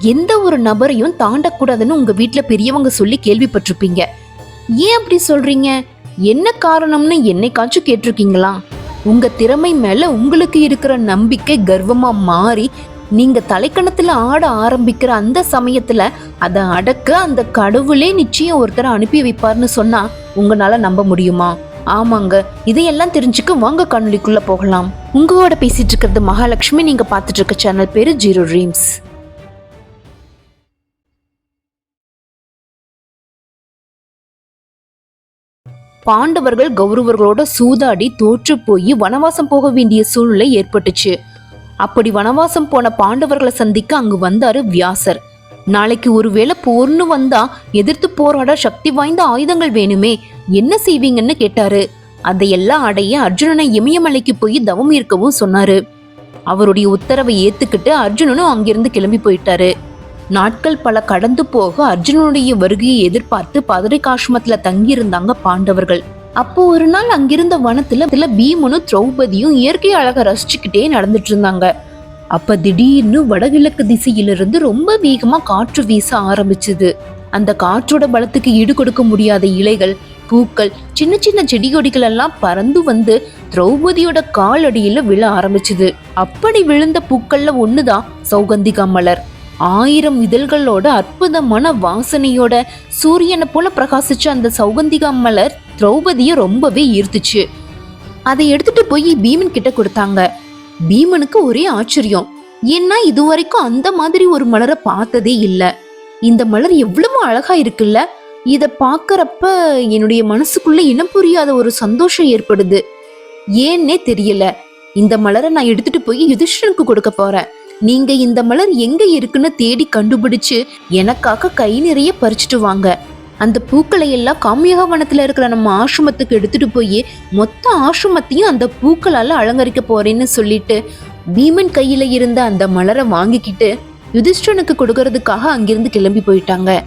எந்த ஒரு நபரையும் தாண்டக்கூடாதுன்னு உங்க வீட்டுல பெரியவங்க சொல்லி கேள்விப்பட்டிருப்பீங்க. ஏன் அப்படி சொல்றீங்க? என்ன காரணம்னு என்னைக்காச்சும் கேட்டிருக்கீங்களா? உங்க திறமை மேல உங்களுக்கு இருக்கிற நம்பிக்கை கர்வமா மாறி நீங்க தலைக்கணத்துல ஆட ஆரம்பிக்கிற அந்த சமயத்துல அதை அடக்க அந்த கடவுளே நிச்சயம் ஒருத்தரை அனுப்பி வைப்பார்னு சொன்னா உங்களால நம்ப முடியுமா? ஆமாங்க. இதையெல்லாம் தெரிஞ்சுக்க வாங்க காணொலிக்குள்ள போகலாம். உங்களோட பேசிட்டு இருக்கிறது மகாலட்சுமி. நீங்க பாத்துட்டு இருக்க சேனல் பேரு ஜீரோ ட்ரீம்ஸ். பாண்டவர்கள் கௌரவர்களோட சூதாடி தோற்று போய் வனவாசம் போக வேண்டிய சூழ்நிலை ஏற்பட்டுச்சு. அப்படி வனவாசம் போன பாண்டவர்களை சந்திக்க அங்கு வந்தாரு வியாசர். நாளைக்கு ஒருவேளை போர்னு வந்தா எதிர்த்து போராட சக்தி வாய்ந்த ஆயுதங்கள் வேணுமே என்ன செய்வீங்கன்னு கேட்டாரு. அதையெல்லாம் அடைய அர்ஜுனனை இமயமலைக்கு போய் தவம் இருக்கவும் சொன்னாரு. அவருடைய உத்தரவை ஏத்துக்கிட்டு அர்ஜுனனும் அங்கிருந்து கிளம்பி போயிட்டாரு. நாட்கள் பல கடந்து போக அர்ஜுனனுடைய வருகையை எதிர்பார்த்து பதரிகாசிரமத்துல தங்கியிருந்தாங்க பாண்டவர்கள். அப்போ ஒரு நாள் அங்கிருந்த வனத்துல சில பீமனும் திரௌபதியும் இயற்கை அழகை ரசிச்சுக்கிட்டே நடந்துட்டு இருந்தாங்க. அப்ப திடீர்னு வடகிழக்கு திசையிலிருந்து ரொம்ப வேகமா காற்று வீச ஆரம்பிச்சது. அந்த காற்றோட பலத்துக்கு ஈடு கொடுக்க முடியாத இலைகள் பூக்கள் சின்ன சின்ன செடி கொடிகள் எல்லாம் பறந்து வந்து திரௌபதியோட காலடியில விழ ஆரம்பிச்சது. அப்படி விழுந்த பூக்கள்ல ஒண்ணுதான் சௌகந்திகா மலர். ஆயிரம் இதழ்களோட அற்புதமான வாசனையோட சூரியனை போல பிரகாசிச்ச அந்த சௌகந்திகா மலர் திரௌபதியை ரொம்பவே ஈர்த்துச்சு. அதை எடுத்துட்டு போய் பீமன் கிட்ட கொடுத்தாங்க. பீமனுக்கு ஒரே ஆச்சரியம். ஏன்னா இதுவரைக்கும் அந்த மாதிரி ஒரு மலரை பார்த்ததே இல்லை. இந்த மலர் எவ்வளவு அழகா இருக்குல்ல? இத பாக்குறப்ப என்னுடைய மனசுக்குள்ள இனம் புரியாத ஒரு சந்தோஷம் ஏற்படுது. ஏன்னே தெரியல. இந்த மலரை நான் எடுத்துட்டு போய் யுதிஷ்டனுக்கு கொடுக்க போறேன். நீங்க இந்த மலர் எங்க இருக்குன்னு தேடி கண்டுபிடிச்சு எனக்காக கை நிறைய பறிச்சுட்டு வாங்க. அந்த பூக்களை எல்லாம் காமியக வனத்துல இருக்கிற நம்ம ஆசிரமத்துக்கு எடுத்துட்டு போய் மொத்த ஆசிரமத்தையும் அந்த பூக்களால அலங்கரிக்க போறேன்னு சொல்லிட்டு பீமன் கையில இருந்த அந்த மலரை வாங்கிக்கிட்டு யுதிஷ்டனுக்கு கொடுக்கறதுக்காக அங்கிருந்து கிளம்பி போயிட்டாங்க.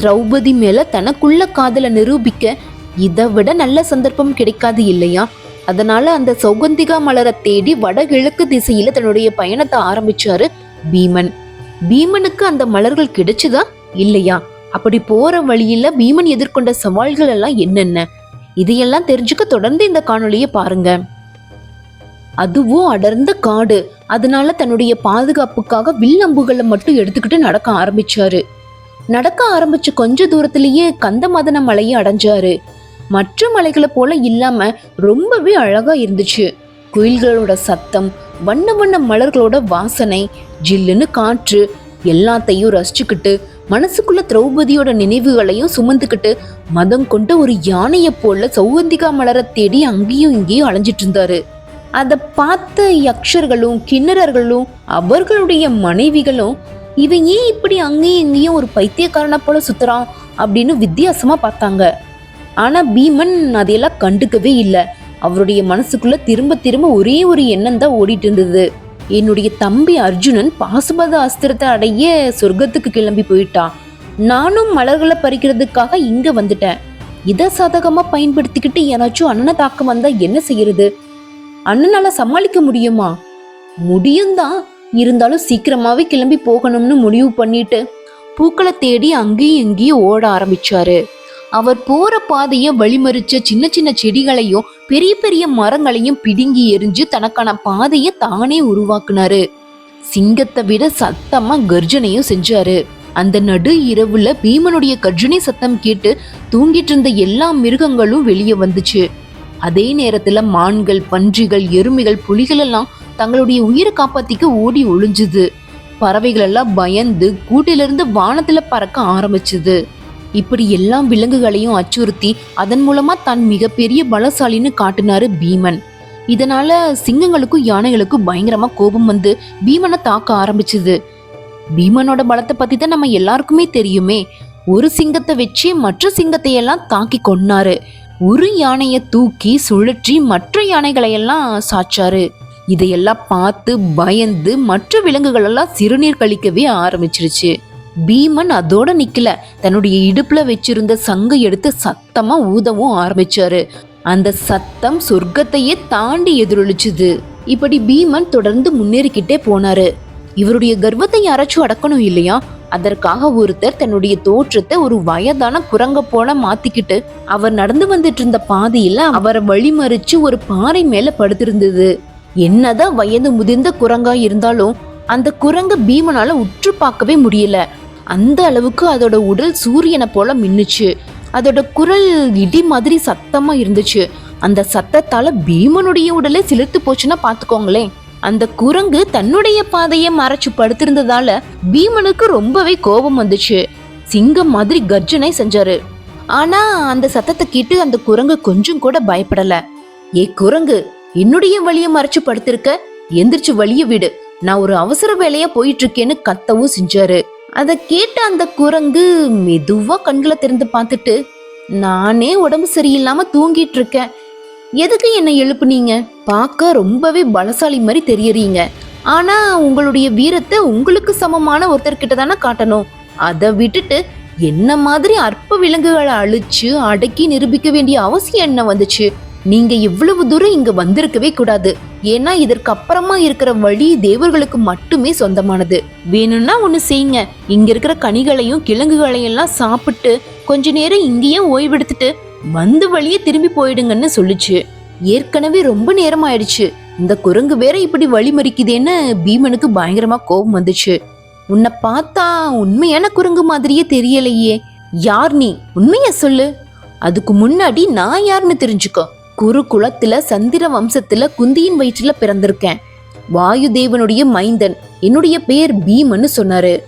திரௌபதி மேல தனக்குள்ள காதலை நிரூபிக்க இதை விட நல்ல சந்தர்ப்பம் கிடைக்காது இல்லையா? அதனால அந்த சௌகந்திகா மலரை தேடி வடகிழக்கு திசையில தன்னுடைய பயணத்தை ஆரம்பிச்சாரு பீமன். பீமனுக்கு அந்த மலர்கள் கிடைச்சுதா? இல்லையா? அப்படி போற வழியில பீமன் எதிர்கொண்ட சவால்கள் எல்லாம் என்னென்ன? இதையெல்லாம் தெரிஞ்சுக்க தொடர்ந்து இந்த காணொலியை பாருங்க. அதுவும் அடர்ந்த காடு. அதனால தன்னுடைய பாதுகாப்புக்காக வில் அம்புகளை மட்டும் எடுத்துக்கிட்டு நடக்க ஆரம்பிச்சாரு. நடக்க ஆரம்பிச்சு கொஞ்ச தூரத்திலேயே கந்தமதன மலையை அடைஞ்சாரு. மற்ற மலைகளை போல இல்லாம ரொம்பவே அழகா இருந்துச்சு. குயில்களோட சத்தம் வண்ண வண்ண மலர்களோட வாசனை ஜில்லுன்னு காற்று எல்லாத்தையும் ரசிச்சுக்கிட்டு மனசுக்குள்ள திரௌபதியோட நினைவுகளையும் சுமந்துக்கிட்டு மதம் கொண்ட ஒரு யானையை போல சௌகந்திகா மலரை தேடி அங்கேயும் இங்கேயும் அலைஞ்சிட்டு இருந்தாரு. அதை பார்த்த யக்ஷர்களும் கிண்ணறர்களும் அவர்களுடைய மனைவிகளும் இவன் ஏன் இப்படி அங்கேயும் இங்கேயும் ஒரு பைத்தியக்காரனை போல சுத்துறான்? அப்படின்னு வித்தியாசமா பார்த்தாங்க. ஆனால் பீமன் அதையெல்லாம் கண்டுக்கவே இல்லை. அவருடைய மனசுக்குள்ள திரும்ப திரும்ப ஒரே ஒரு எண்ணம் தான் ஓடிட்டு இருந்தது. என்னுடைய தம்பி அர்ஜுனன் பாசுபத அஸ்திரத்தை அடைய சொர்க்கத்துக்கு கிளம்பி போயிட்டான். நானும் மலர்களை பறிக்கிறதுக்காக இங்க வந்துட்டேன். இதை சாதகமா பயன்படுத்திக்கிட்டு யாராச்சும் அண்ணனை தாக்க வந்தா என்ன செய்யறது? அண்ணனால சமாளிக்க முடியுமா? முடியும் தான் இருந்தாலும் சீக்கிரமாவே கிளம்பி போகணும்னு முடிவு பண்ணிட்டு பூக்களை தேடி அங்கேயும் இங்கேயும் ஓட ஆரம்பிச்சாரு. அவர் போற பாதைய வழிமறிச்ச சின்ன சின்ன செடிகளையும் பெரிய பெரிய மரங்களையும் பிடுங்கி எரிஞ்சு தனக்கான பாதையை தானே உருவாக்குனாரு. சிங்கத்தை விட சத்தமா கர்ஜனையும் செஞ்சாரு. அந்த நடு இரவுல பீமனுடைய கர்ஜனை சத்தம் கேட்டு தூங்கிட்டு இருந்த எல்லா மிருகங்களும் வெளியே வந்துச்சு. அதே நேரத்துல மான்கள் பன்றிகள் எருமைகள் புலிகள் எல்லாம் தங்களுடைய உயிரை காப்பாத்திக்க ஓடி ஒளிஞ்சுது. பறவைகள் எல்லாம் பயந்து கூட்டிலிருந்து வானத்துல பறக்க ஆரம்பிச்சுது. இப்படி எல்லா விலங்குகளையும் அச்சுறுத்தி அதன் மூலமா தான் மிகப்பெரிய பலசாலின்னு காட்டினாரு பீமன். இதனால சிங்கங்களுக்கும் யானைகளுக்கும் பயங்கரமா கோபம் வந்து பீமனை தாக்க ஆரம்பிச்சுது. பீமனோட பலத்தை பத்தி தான் நம்ம எல்லாருக்குமே தெரியுமே. ஒரு சிங்கத்தை வச்சு மற்ற சிங்கத்தை எல்லாம் தாக்கி கொன்னாரு. ஒரு யானையை தூக்கி சுழற்றி மற்ற யானைகளையெல்லாம் சாச்சாரு. இதையெல்லாம் பார்த்து பயந்து மற்ற விலங்குகளெல்லாம் சிறுநீர் கழிக்கவே ஆரம்பிச்சிருச்சு. பீமன் அதோட நிக்கல. தன்னுடைய இடுப்புல வச்சிருந்த சங்கை எடுத்து சத்தமா ஊதவும் ஆரம்பிச்சாரு. அந்த சத்தம் சொர்க்கத்தையே தாண்டி எதிரொலிச்சுது. இப்படி பீமன் தொடர்ந்து முன்னேறிக்கிட்டே போனாரு. இவருடைய கர்வத்தை யாராச்சும் அடக்கணும் இல்லையா? அதற்காக ஒருத்தர் தன்னுடைய தோற்றத்தை ஒரு வயதான குரங்க போல மாத்திக்கிட்டு அவர் நடந்து வந்துட்டு இருந்த பாதையில அவரை வழிமறிச்சு ஒரு பாறை மேல படுத்திருந்தது. என்னதான் வயது முதிர்ந்த குரங்கா இருந்தாலும் அந்த குரங்க பீமனால உற்று பார்க்கவே முடியல. அந்த அளவுக்கு அதோட உடல் சூரியனை போல மின்னுச்சு. அதோட குரல் இடி மாதிரி சத்தமா இருந்துச்சு. அந்த சத்தத்தால பீமனுடைய உடலே சிலிர்த்து போச்சுன்னா பாத்துக்கோங்களேன். அந்த குரங்கு தன்னுடைய பாதையை மறைச்சு படுத்திருந்ததால பீமனுக்கு ரொம்பவே கோபம் வந்துச்சு. சிங்கம் மாதிரி கர்ஜனை செஞ்சாரு. ஆனா அந்த சத்தத்தை கேட்டு அந்த குரங்கு கொஞ்சம் கூட பயப்படல. ஏ குரங்கு என்னுடைய வழியை மறைச்சு படுத்திருக்க? எந்திரிச்சு வழிய விடு. நான் ஒரு அவசர வேலையா போயிட்டு இருக்கேன்னு கத்தவும் செஞ்சாரு. அதை கேட்ட அந்த குரங்கு மெதுவாக கண்களை திறந்து பார்த்துட்டு நானே உடம்பு சரியில்லாமல் தூங்கிட்டு இருக்கேன். எதுக்கு என்னை எழுப்புனீங்க? பார்க்க ரொம்பவே பலசாலி மாதிரி தெரியறீங்க. ஆனால் உங்களுடைய வீரத்தை உங்களுக்கு சமமான ஒருத்தர்கிட்ட தானே காட்டணும். அதை விட்டுட்டு என்ன மாதிரி அற்ப விலங்குகளை அழிச்சு அடக்கி நிரூபிக்க வேண்டிய அவசியம் என்ன வந்துச்சு? நீங்க இவ்வளவு தூரம் இங்க வந்திருக்கவே கூடாது. ஏன்னா இதற்கு அப்புறமா இருக்கிற வழி தேவர்களுக்கு மட்டுமே சொந்தமானது. வேணும்னா ஒண்ணு செய்யுங்க. இங்க இருக்கிற கனிகளையும் கிழங்குகளையும் எல்லாம் சாப்பிட்டு கொஞ்ச நேரம் இங்கேயே ஓய்வெடுத்துட்டு வந்து வழியே திரும்பி போயிடுங்கன்னு சொல்லுச்சு. ஏற்கனவே ரொம்ப நேரம் ஆயிடுச்சு இந்த குரங்கு வேற இப்படி வழிமறிக்குதேன்னு பீமனுக்கு பயங்கரமா கோபம் வந்துச்சு. உன்னை பார்த்தா உண்மையான குரங்கு மாதிரியே தெரியலையே. யார் நீ? உண்மைய சொல்லு. அதுக்கு முன்னாடி நான் யாருன்னு தெரிஞ்சுக்கோ. குருகுலத்துல சந்திர வம்சத்துல குந்தியின் வயிற்றுல பிறந்திருக்கேன். வாயு தேவனுடைய மைந்தன் என்னுடைய பெயர் பீமன்னு சொன்னாரு.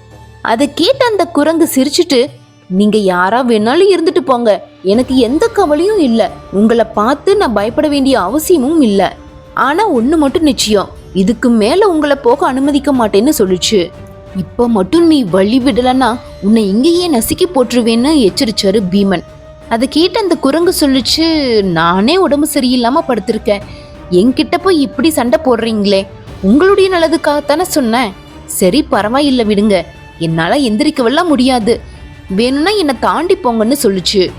அதை கேட்ட அந்த குரங்கு சிரிச்சிட்டு நீங்க யாரா வேணாலும் இருந்துட்டு போங்க. எனக்கு எந்த கவலையும் இல்ல. உங்களை பார்த்து நான் பயப்பட வேண்டிய அவசியமும் இல்ல. ஆனா ஒண்ணு மட்டும் நிச்சயம். இதுக்கு மேல உங்களை போக அனுமதிக்க மாட்டேன்னு சொல்லிச்சு. இப்ப மட்டும் நீ வழி விடலன்னா உன்னை இங்கேயே நசுக்கி போட்டுருவேன்னு எச்சரிச்சாரு பீமன். அதை கேட்டு அந்த குரங்கு சொல்லுச்சு நானே உடம்பு சரியில்லாமல் படுத்திருக்கேன். என்கிட்ட போய் இப்படி சண்டை போடுறீங்களே. உங்களுடைய நல்லதுக்காகத்தானே சொன்னேன். சரி பரவாயில்லை விடுங்க. என்னால் எந்திரிக்கவெல்லாம் முடியாது. வேணும்னா என்னை தாண்டி போங்கன்னு சொல்லுச்சு.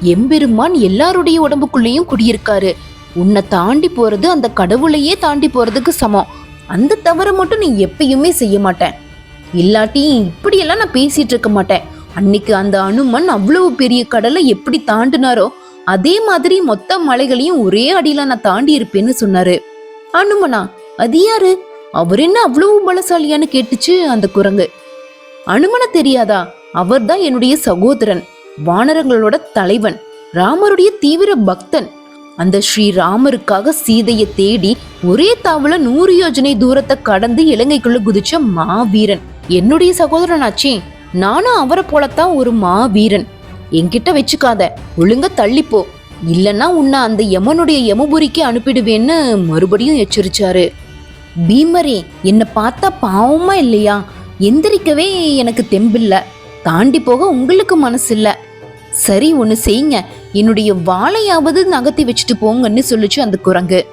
எம்பெருமான் எல்லாருடைய உடம்புக்குள்ளேயும் குடியிருக்காரு. உன்னை தாண்டி போகிறது அந்த கடவுளையே தாண்டி போகிறதுக்கு சமம். அந்த தவறை மட்டும் நீ எப்பயுமே செய்ய மாட்டேன். இல்லாட்டி இப்படியெல்லாம் நான் பேசிகிட்டு இருக்க மாட்டேன். அன்னைக்கு அந்த அனுமன் அவ்வளவு பெரிய கடலை எப்படி தாண்டினாரோ அதே மாதிரி மொத்த மலைகளையும் ஒரே அடியில நான் தாண்டி இருப்பேன்னு சொன்னாரு. அனுமனா அது யாரு? அவர் என்ன அவ்வளவு பலசாலியான்னு கேட்டுச்சு அந்த குரங்கு. அனுமன தெரியாதா? அவர்தான் என்னுடைய சகோதரன் வானரங்களோட தலைவன் ராமருடைய தீவிர பக்தன். அந்த ஸ்ரீ ராமருக்காக சீதையை தேடி ஒரே தாவல நூறு யோஜனை தூரத்தை கடந்து இலங்கைக்குள்ள குதிச்ச மாவீரன். என்னுடைய சகோதரனாச்சே. நானும் அவரை போலத்தான் ஒரு மாவீரன். என்கிட்ட வச்சுக்காத ஒழுங்க தள்ளிப்போ. இல்லைன்னா உன்னை அந்த யமனுடைய யமபுரிக்கு அனுப்பிடுவேன்னு மறுபடியும் எச்சரிச்சாரு. பீமரே என்னை பார்த்தா பாவமா இல்லையா? எந்திரிக்கவே எனக்கு தெம்பில்ல. தாண்டி போக உங்களுக்கு மனசு இல்ல சரி ஒன்று செய்யுங்க. என்னுடைய வாழையாவது நகர்த்தி வச்சுட்டு போங்கன்னு சொல்லிச்சு அந்த குரங்கு.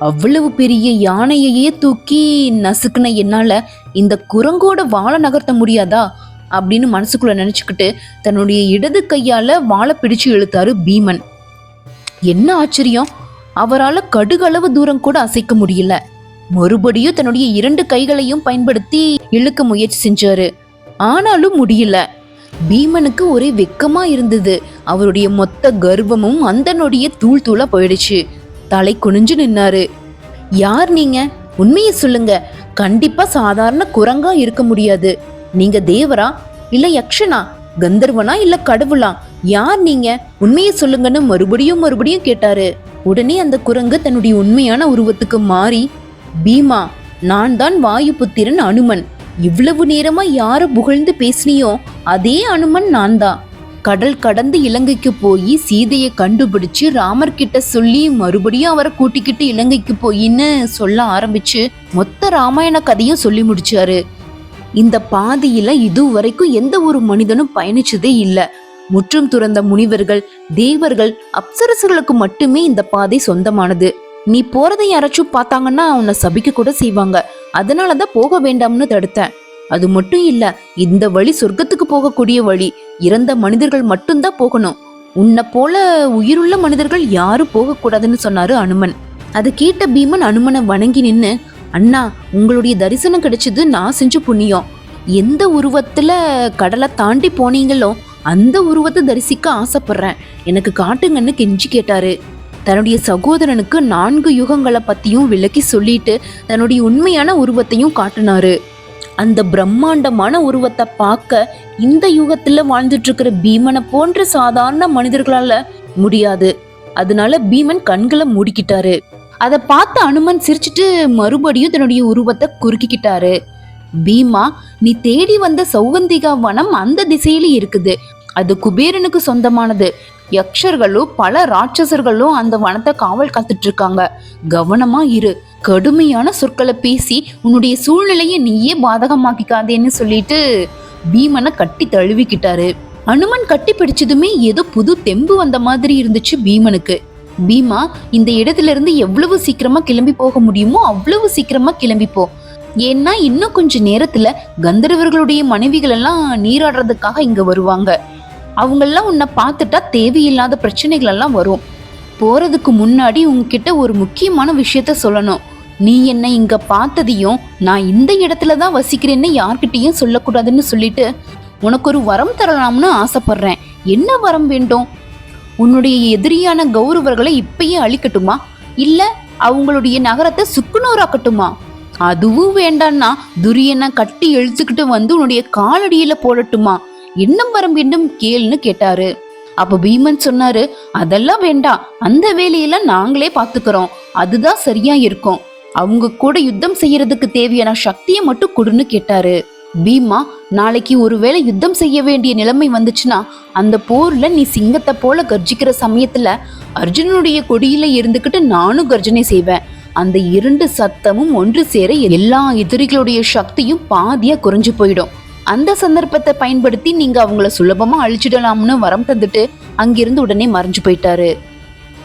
அவ்வளவு பெரிய யானையையே தூக்கி நசுக்குன என்னால இந்த குரங்கோட வாழை நகர்த்த முடியாதா அப்படின்னு மனசுக்குள்ள நினைச்சுக்கிட்டு தன்னுடைய இடது கையால வாழை பிடிச்சு இழுத்தாரு பீமன். என்ன ஆச்சரியம்? அவரால் கடுகளவு தூரம் கூட அசைக்க முடியல. மறுபடியும் தன்னுடைய இரண்டு கைகளையும் பயன்படுத்தி இழுக்க முயற்சி செஞ்சாரு. ஆனாலும் முடியல. பீமனுக்கு ஒரே வெக்கமா இருந்தது. அவருடைய மொத்த கர்வமும் அந்த நொடியே தூள் தூளா போயிடுச்சு. தலை குனிஞ்சு நின்னாரு. யார் நீங்க? உண்மையை சொல்லுங்க. கண்டிப்பா சாதாரண குரங்கா இருக்க முடியாது. நீங்க தேவரா? இல்ல யக்ஷனா? கந்தர்வனா? இல்ல கடவுளா? யார் நீங்க? உண்மையை சொல்லுங்கன்னு மறுபடியும் மறுபடியும் கேட்டாரு. உடனே அந்த குரங்கு தன்னுடைய உண்மையான உருவத்துக்கு மாறி பீமா நான் தான் வாயுபுத்திரன் அனுமன். இவ்வளவு நேரமா யார புகழ்ந்து பேசினியோ அதே அனுமன் நான் தான் கடல் கடந்து இலங்கைக்கு போய் சீதையை கண்டுபிடிச்சு ராமர் கிட்ட சொல்லி மறுபடியும் அவரை கூட்டிக்கிட்டு இலங்கைக்கு போயின்னு சொல்ல ஆரம்பிச்சு மொத்த ராமாயண கதையும் சொல்லி முடிச்சாரு. இந்த பாதையில இதுவரைக்கும் எந்த ஒரு மனிதனும் பயணிச்சதே இல்லை. முற்றும் துறந்த முனிவர்கள் தேவர்கள் அப்சரசுகளுக்கு மட்டுமே இந்த பாதை சொந்தமானது. நீ போறதை யாராச்சும் பார்த்தாங்கன்னா உன்னை சபிக்க கூட செய்வாங்க. அதனாலதான் போக வேண்டாம்னு தடுத்தேன். அது மட்டும் இல்ல இந்த வழி சொர்க்கத்துக்கு போகக்கூடிய வழி. இறந்த மனிதர்கள் மட்டும்தான் போகணும். உன்னை போல உயிருள்ள மனிதர்கள் யாரும் போகக்கூடாதுன்னு சொன்னாரு அனுமன். அதை கேட்ட பீமன் அனுமனை வணங்கி நின்று அண்ணா உங்களுடைய தரிசனம் கிடைச்சது நான் செஞ்ச புண்ணியம். எந்த உருவத்துல கடலை தாண்டி போனீங்களோ அந்த உருவத்தை தரிசிக்க ஆசைப்படுறேன். எனக்கு காட்டுங்கன்னு கெஞ்சி கேட்டாரு. தன்னுடைய சகோதரனுக்கு நான்கு யுகங்களை பத்தியும் விளக்கி சொல்லிட்டு தன்னுடைய உண்மையான உருவத்தையும் காட்டினாரு. அந்த பிரம்மாண்டமான உருவத்தை பார்க்க இந்த யுகத்துல வாழ்ந்துட்டு இருக்கிற பீமனை போன்ற சாதாரண மனிதர்களால முடியாது. அதனால பீமன் கண்களை மூடிக்கிட்டாரு. அதை பார்த்த அனுமன் சிரிச்சிட்டு மறுபடியும் தன்னுடைய உருவத்தை குறுக்கிக்கிட்டாரு. பீமா நீ தேடி வந்த சௌகந்திகா வனம் அந்த திசையில இருக்குது. அது குபேரனுக்கு சொந்தமானது. யக்ஷர்களும் பல ராட்சசர்களும் அந்த வனத்தை காவல் காத்துட்டு இருக்காங்க கவனமா இரு. கடுமையான சொற்களை பேசி உன்னுடைய சூழ்நிலையை நீயே பாதகமாக்கிக்காதேன்னு சொல்லிட்டு பீமனை கட்டி தழுவிக்கிட்டாரு. அனுமன் கட்டி பிடிச்சதுமே ஏதோ புது தெம்பு வந்த மாதிரி இருந்துச்சு பீமனுக்கு. பீமா இந்த இடத்துல இருந்து எவ்வளவு சீக்கிரமா கிளம்பி போக முடியுமோ அவ்வளவு சீக்கிரமா கிளம்பிப்போம் ஏன்னா இன்னும் கொஞ்ச நேரத்துல கந்தர்வர்களுடைய மனைவிகள் எல்லாம் நீராடுறதுக்காக இங்க வருவாங்க. அவங்கெல்லாம் உன்னை பார்த்துட்டா தேவையில்லாத பிரச்சனைகள் எல்லாம் வரும். போறதுக்கு முன்னாடி உங்ககிட்ட ஒரு முக்கியமான விஷயத்த சொல்லணும். நீ என்னை இங்க பார்த்ததையும் நான் இந்த இடத்துல தான் வசிக்கிறேன்னு யார்கிட்டயும் சொல்லக்கூடாதுன்னு சொல்லிட்டு உனக்கு ஒரு வரம் தரலாம்னு ஆசைப்படுறேன். என்ன வரம் வேண்டும்? உன்னுடைய எதிரியான கௌரவர்களை இப்பயே அழிக்கட்டுமா? இல்ல அவங்களுடைய நகரத்தை சுக்குநூறாக்கட்டுமா? அதுவும் வேண்டான்னா துரியனை கட்டி எழுத்துக்கிட்டு வந்து உன்னுடைய காலடியில போடட்டுமா? என்ன வரம் வேண்டும் கேள்னு கேட்டாரு. அப்ப பீமன் சொன்னாரு அதெல்லாம் வேண்டாம். அந்த வேலையெல்லாம் நாங்களே பாத்துக்கிறோம் அதுதான் சரியா இருக்கும். அவங்க கூட யுத்தம் செய்யறதுக்கு தேவையான சக்தியை மட்டும் கொடுன்னு கேட்டாரு. பீமா நாளைக்கு ஒருவேளை யுத்தம் செய்ய வேண்டிய நிலைமை வந்துச்சுன்னா அந்த போர்ல நீ சிங்கத்தை போல கர்ஜிக்கிற சமயத்துல அர்ஜுனனுடைய கொடியில இருந்துகிட்டு நானும் கர்ஜனை செய்வேன். அந்த இரண்டு சத்தமும் ஒன்று சேர எல்லா எதிரிகளுடைய சக்தியும் பாதியா குறைஞ்சு போயிடும். அந்த சந்தர்ப்பத்தை பயன்படுத்தி நீங்க அவங்கள சுலபமா அழிச்சிடலாம்னு வரம் தந்துட்டு அங்கிருந்து உடனே மறைஞ்சு போயிட்டாரு.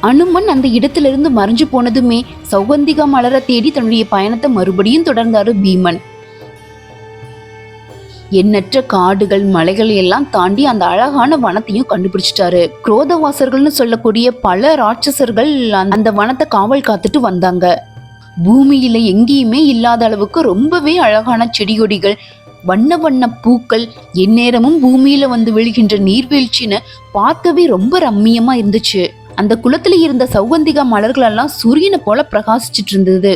அனுமன் அந்த இடத்திலிருந்து மறைஞ்சு போனதுமே சௌகந்திகா மலர தேடி தன்னுடைய பயணத்தை மறுபடியும் தொடர்ந்தாரு பீமன். எண்ணற்ற காடுகள் மலைகள் எல்லாம் தாண்டி அந்த அழகான வனத்தையும் கண்டுபிடிச்சிட்டாரு. குரோதவாசர்கள்னு சொல்லக்கூடிய பல ராட்சசர்கள் அந்த- அந்த வனத்தை காவல் காத்துட்டு வந்தாங்க. பூமியில எங்கேயுமே இல்லாத அளவுக்கு ரொம்பவே அழகான செடிகொடிகள் வண்ண வண்ண பூக்கள் எந்நேரமும் பூமியில வந்து விழுகின்ற நீர்வீழ்ச்சின்னு பார்க்கவே ரொம்ப ரம்மியமா இருந்துச்சு. அந்த குளத்துல இருந்த சௌகந்திகா மலர்களெல்லாம் சூரியனை போல பிரகாசிச்சிட்டு இருந்தது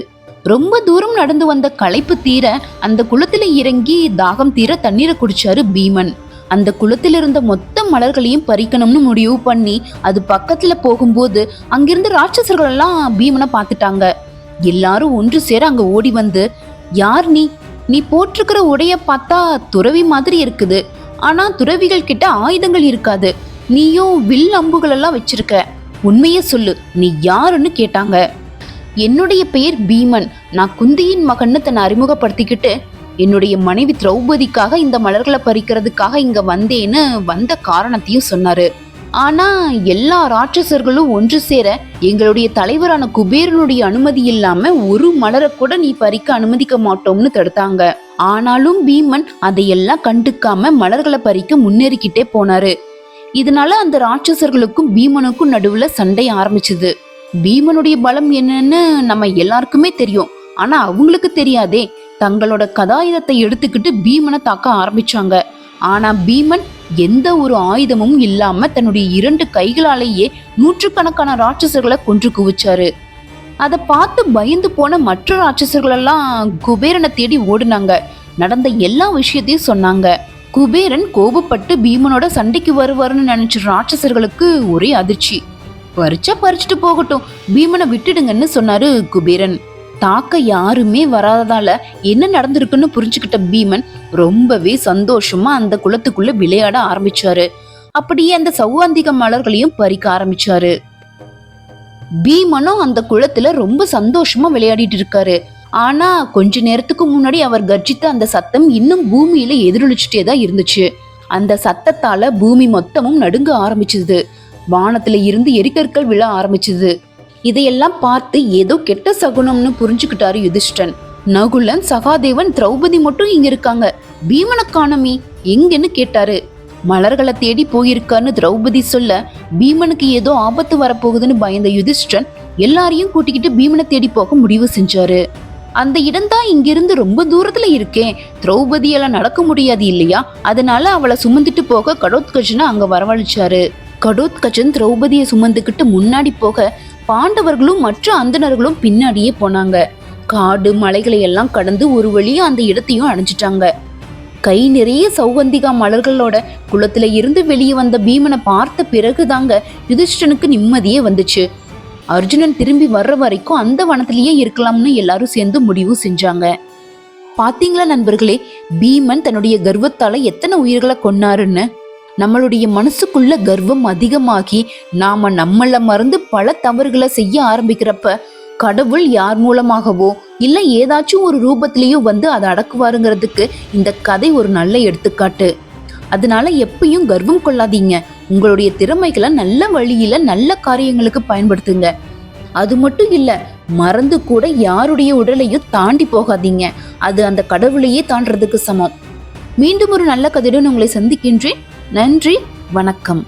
ரொம்ப தூரம் நடந்து வந்த களைப்பு தீர அந்த குளத்துல இறங்கி தாகம் தீர தண்ணீரை குடிச்சாரு பீமன். அந்த குளத்தில் இருந்த மொத்த மலர்களையும் பறிக்கணும்னு முடிவு பண்ணி அது பக்கத்துல போகும்போது அங்கிருந்த ராட்சசர்கள் எல்லாம் பீமனை பார்த்துட்டாங்க. எல்லாரும் ஒன்று சேர அங்க ஓடி வந்து யார் நீ? நீ போட்டிருக்கிற உடைய பார்த்தா துறவி மாதிரி இருக்குது. ஆனா துறவிகள் கிட்ட ஆயுதங்கள் இருக்காது. நீயும் வில் அம்புகள் எல்லாம் வச்சிருக்க. உண்மையை சொல்லு. நீ யாருன்னு கேட்டாங்க. என்னுடைய பெயர் பீமன். நான் குந்தியின் மகன்னு தன்னை அறிமுகப்படுத்திக்கிட்டு என்னுடைய மனைவி திரௌபதிக்காக இந்த மலர்களை பறிக்கிறதுக்காக இங்க வந்தேன்னு வந்த காரணத்தையும் சொன்னாரு. ஆனா எல்லா ராட்சசர்களும் ஒன்று சேர எங்களுடைய தலைவரான குபேரனுடைய அனுமதி இல்லாம ஒரு மலரை கூட நீ பறிக்க அனுமதிக்க மாட்டோம்னு தடுத்தாங்க. ஆனாலும் பீமன் அதையெல்லாம் கண்டுக்காம மலர்களை பறிக்க முன்னேறிக்கிட்டே போனாரு. இதனால அந்த ராட்சசர்களுக்கும் பீமனுக்கும் நடுவுல சண்டை ஆரம்பிச்சது. பீமனுடைய பலம் என்னன்னு நம்ம எல்லாருக்குமே தெரியும். ஆனா அவங்களுக்கு தெரியாதே தங்களோட கதாயுதத்தை எடுத்துக்கிட்டு பீமனை தாக்க ஆரம்பிச்சாங்க. ஆனா பீமன் எந்த ஒரு ஆயுதமும் இல்லாம தன்னுடைய இரண்டு கைகளாலேயே நூற்றுக்கணக்கான ராட்சசர்களை கொன்று குவிச்சாரு. அதை பார்த்து பயந்து போன மற்ற ராட்சசர்களெல்லாம் குபேரனை தேடி ஓடினாங்க. நடந்த எல்லா விஷயத்தையும் சொன்னாங்க. குபேரன் கோபப்பட்டு பீமனோட சண்டைக்கு வருவாருன்னு நினைச்ச ராட்சசர்களுக்கு ஒரே அதிர்ச்சி. பறிச்சா பறிச்சுட்டு போகட்டும். பீமனை விட்டுடுங்கன்னு சொன்னாரு குபேரன். தாக்க யாருமே வராததால என்ன நடந்திருக்குன்னு புரிஞ்சுக்கிட்ட பீமன் ரொம்பவே சந்தோஷமா அந்த குளத்துக்குள்ள விளையாட ஆரம்பிச்சாரு. அப்படியே அந்த சௌவாந்திக மலர்களையும் பறிக்க ஆரம்பிச்சாரு. பீமனும் அந்த குளத்துல ரொம்ப சந்தோஷமா விளையாடிட்டு இருக்காரு. ஆனா கொஞ்ச நேரத்துக்கு முன்னாடி அவர் கர்ஜித்த அந்த சத்தம் இன்னும் பூமியில எதிரொலிச்சுட்டே தான் இருந்துச்சு. அந்த சத்தத்தால பூமி மொத்தமும் நடுங்க ஆரம்பிச்சது. வானத்துல இருந்து எரிக்கற்கள் விழ ஆரம்பிச்சது. இதையெல்லாம் பார்த்து ஏதோ கெட்ட சகுனம்னு புரிஞ்சுக்கிட்டாரு யுதிஷ்டன் நகுலன் சகாதேவன் திரௌபதி மட்டும் இங்க இருக்காங்க. பீமனை காணமி எங்கன்னு கேட்டாரு. மலர்களை தேடி போயிருக்கான்னு திரௌபதி சொல்ல பீமனுக்கு ஏதோ ஆபத்து வரப்போகுதுன்னு பயந்த யுதிஷ்டன் எல்லாரையும் கூட்டிக்கிட்டு பீமனை தேடி போக முடிவு செஞ்சாரு. அந்த இடம்தான் இங்கிருந்து ரொம்ப தூரத்துல இருக்கேன் திரௌபதியெல்லாம் நடக்க முடியாது இல்லையா? அதனால அவளை சுமந்துட்டு போக கடோத்கஜனை அங்க வரவழைச்சாரு. கடோத்கஜன் திரௌபதியை சுமந்துக்கிட்டு முன்னாடி போக பாண்டவர்களும் மற்ற அந்தணர்களும் பின்னாடியே போனாங்க. காடு மலைகளை எல்லாம் கடந்து ஒரு வழியா அந்த இடத்தையும் அடைஞ்சிட்டாங்க கை நிறைய சௌகந்திகா மலர்களோட குளத்துல இருந்து வெளியே வந்த பீமனை பார்த்த பிறகுதாங்க யுதிஷ்டனுக்கு நிம்மதியே வந்துச்சு. அர்ஜுனன் திரும்பி வர்ற வரைக்கும் அந்த வனத்திலேயே இருக்கலாம்னு எல்லாரும் சேர்ந்து முடிவு செஞ்சாங்க. பாத்தீங்களா நண்பர்களே பீமன் தன்னுடைய கர்வத்தால எத்தனை உயிர்களை கொன்னாருன்னு? நம்மளுடைய மனசுக்குள்ள கர்வம் அதிகமாகி நாம நம்மள மறந்து பல தவறுகளை செய்ய ஆரம்பிக்கிறப்ப கடவுள் யார் மூலமாகவோ இல்லை ஏதாச்சும் ஒரு ரூபத்திலேயோ வந்து அதை அடக்குவாருங்கிறதுக்கு இந்த கதை ஒரு நல்ல எடுத்துக்காட்டு. அதனால எப்பயும் கர்வம் கொள்ளாதீங்க. உங்களுடைய திறமைகளை நல்ல வழியில நல்ல காரியங்களுக்கு பயன்படுத்துங்க. அது மட்டும் இல்ல மறந்து கூட யாருடைய உடலையும் தாண்டி போகாதீங்க. அது அந்த கடவுளையே தாண்டறதுக்கு சமம். மீண்டும் ஒரு நல்ல கதையுடன் உங்களை சந்திக்கின்றேன். நன்றி வணக்கம்.